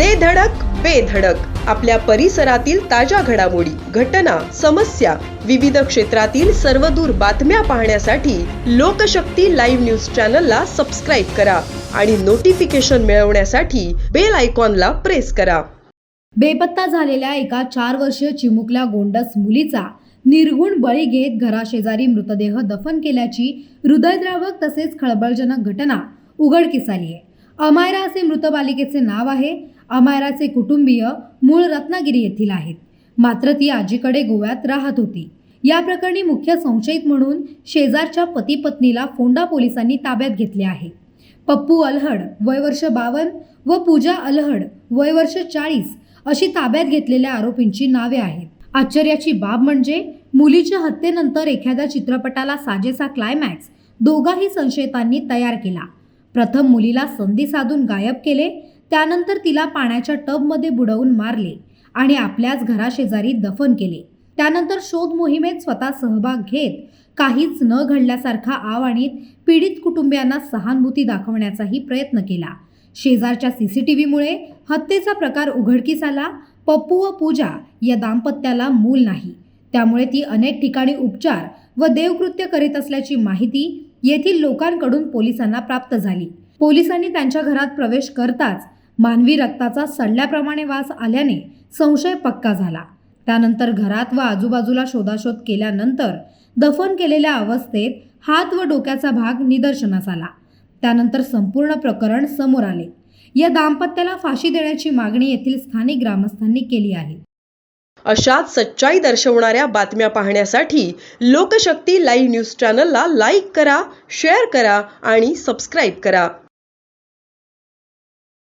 दे धडक बेधडक आपल्या परिसरातील ताज्या घडामोडी घटना समस्या विविध क्षेत्रातील सर्वदूर बातम्या पाहण्यासाठी लोकशक्ती लाईव्ह न्यूज चॅनलला सबस्क्राईब करा आणि नोटिफिकेशन मिळवण्यासाठी बेल आयकॉनला प्रेस करा. बेपत्ता झालेल्या एका चार वर्षीय चिमुकल्या गोंडस मुलीचा निर्गुण बळी घेत घराशेजारी मृतदेह दफन केल्याची हृदयद्रावक तसेच खळबळजनक घटना उघडकीस आली आहे अमायरा असे मृत बालिकेचे नाव आहे. अमायराचे कुटुंबीय मूळ रत्नागिरी येथील आहेत. मात्र ती आजीकडे गोव्यात राहत होती. या प्रकरणी मुख्य संशयित म्हणून शेजारच्या पती पत्नीला फोंडा पोलिसांनी ताब्यात घेतले आहे. पप्पू अलहड वय वर्ष बावन्न व पूजा अलहड वय वर्ष चाळीस अशी ताब्यात घेतलेल्या आरोपींची नावे आहेत. आश्चर्याची बाब म्हणजे मुलीच्या हत्येनंतर एखाद्या चित्रपटाला साजेसा क्लायमॅक्स दोघाही संशयितांनी तयार केला. प्रथम मुलीला संधी साधून गायब केले त्यानंतर तिला पाण्याच्या टबमध्ये बुडवून मारले आणि आपल्याच घराशेजारी दफन केले. त्यानंतर शोध मोहिमेत स्वतः सहभाग घेत काहीच न घडल्यासारखा आव आणीत पीडित कुटुंबियांना सहानुभूती दाखवण्याचाही प्रयत्न केला. शेजारच्या सी सी टी व्हीमुळे हत्येचा प्रकार उघडकीस आला. पप्पू व पूजा या दाम्पत्याला मूल नाही. त्यामुळे ती अनेक ठिकाणी उपचार व देवकृत्य करीत असल्याची माहिती येथील लोकांकडून पोलिसांना प्राप्त झाली. पोलिसांनी त्यांच्या घरात प्रवेश करताच मानवी रक्ताचा सडल्याप्रमाणे वास आल्याने संशय पक्का झाला. त्यानंतर घरात व आजूबाजूला शोधाशोध केल्यानंतर दफन केलेल्या अवस्थेत हात व डोक्याचा भाग निदर्शनास आला. त्यानंतर संपूर्ण प्रकरण समोर आले. या दाम्पत्याला फाशी देण्याची मागणी येथील स्थानिक ग्रामस्थांनी केली आहे. अशाच सच्चाई दर्शवणाऱ्या बातम्या पाहण्यासाठी लोकशक्ती लाईव्ह न्यूज चॅनलला लाईक करा शेअर करा आणि सबस्क्राईब करा.